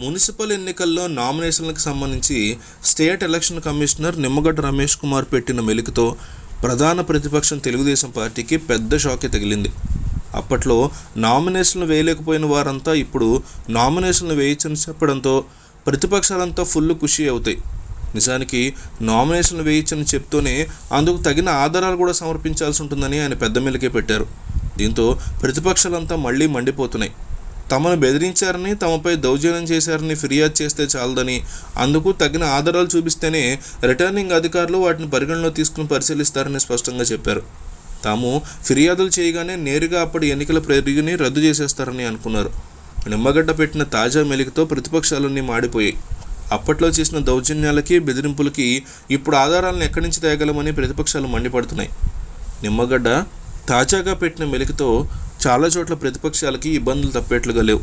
Municipal ఎన్నికల్లో నామినేషన్లకు సంబంధించి state election commissioner Nimmagadda Ramesh Kumar పెట్టిన మెలికతో ప్రధాన ప్రతిపక్షం తెలుగుదేశం పార్టీకి పెద్ద షాకే తగిలింది. అప్పట్లో నామినేషన్లు వేయలేకపోయిన వారంతా ఇప్పుడు నామినేషన్లు వేయించని చెప్పడంతో ప్రతిపక్షాలంతా ఫుల్ ఖుషి అవుతాయి. నిజానికి నామినేషన్లు వేయించని చెప్తూనే అందుకు తగిన ఆధారాలు కూడా సమర్పించాల్సి ఉంటుందని ఆయన పెద్ద మెలికే పెట్టారు. దీంతో ప్రతిపక్షాలంతా మళ్ళీ మండిపోతున్నాయి. తమను బెదిరించారని తమపై దౌర్జన్యం చేశారని ఫిర్యాదు చేస్తే చాలదని అందుకు తగిన ఆధారాలు చూపిస్తేనే రిటర్నింగ్ అధికారులు వాటిని పరిగణలో తీసుకుని పరిశీలిస్తారని స్పష్టంగా చెప్పారు. తాము ఫిర్యాదులు చేయగానే నేరుగా అప్పటి ఎన్నికల ప్రతిని రద్దు చేసేస్తారని అనుకున్నారు. నిమ్మగడ్డ పెట్టిన తాజా మెలికతో ప్రతిపక్షాలన్నీ మాడిపోయాయి. అప్పట్లో చేసిన దౌర్జన్యాలకి బెదిరింపులకి ఇప్పుడు ఆధారాలను ఎక్కడి నుంచి తేగలమని ప్రతిపక్షాలు మండిపడుతున్నాయి. నిమ్మగడ్డ తాజాగా పెట్టిన మెలికతో చాలా చోట్ల ప్రతిపక్షాలకి ఇబ్బందులు తప్పేట్లుగా లేవు.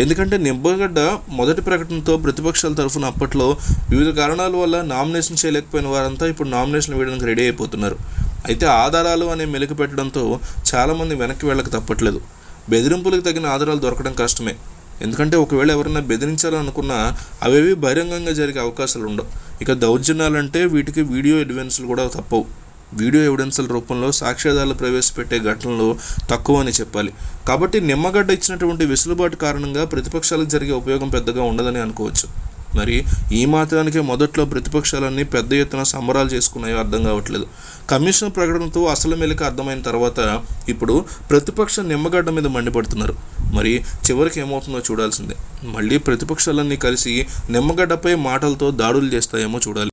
ఎందుకంటే నిబ్బగడ్డ మొదటి ప్రకటనతో ప్రతిపక్షాల తరఫున అప్పట్లో వివిధ కారణాల వల్ల నామినేషన్ చేయలేకపోయిన వారంతా ఇప్పుడు నామినేషన్ వేయడానికి రెడీ అయిపోతున్నారు. అయితే ఆధారాలు అనే మెలిక పెట్టడంతో చాలామంది వెనక్కి వెళ్ళక తప్పట్లేదు. బెదిరింపులకు తగిన ఆధారాలు దొరకడం కష్టమే. ఎందుకంటే ఒకవేళ ఎవరైనా బెదిరించాలనుకున్నా అవేవి బహిరంగంగా జరిగే అవకాశాలు ఉండవు. ఇక దౌర్జన్యాలంటే వీటికి వీడియో ఎవిడెన్స్లు కూడా తప్పవు. వీడియో ఎవిడెన్స్ల రూపంలో సాక్ష్యాధారాలు ప్రవేశపెట్టే ఘటనలు తక్కువ అని చెప్పాలి. కాబట్టి నిమ్మగడ్డ ఇచ్చినటువంటి వెసులుబాటు కారణంగా ప్రతిపక్షాలకు జరిగే ఉపయోగం పెద్దగా ఉండదని అనుకోవచ్చు. మరి ఈ మాత్రానికే మొదట్లో ప్రతిపక్షాలన్నీ పెద్ద ఎత్తున సంబరాలు చేసుకున్నాయో అర్థం కావట్లేదు. కమిషన్ ప్రకటనతో అసలు మెలిక అర్థమైన తర్వాత ఇప్పుడు ప్రతిపక్ష నిమ్మగడ్డ మీద మండిపడుతున్నారు. మరి చివరికి ఏమవుతుందో చూడాల్సిందే. మళ్ళీ ప్రతిపక్షాలన్నీ కలిసి నిమ్మగడ్డపై మాటలతో దాడులు చేస్తాయేమో చూడాలి.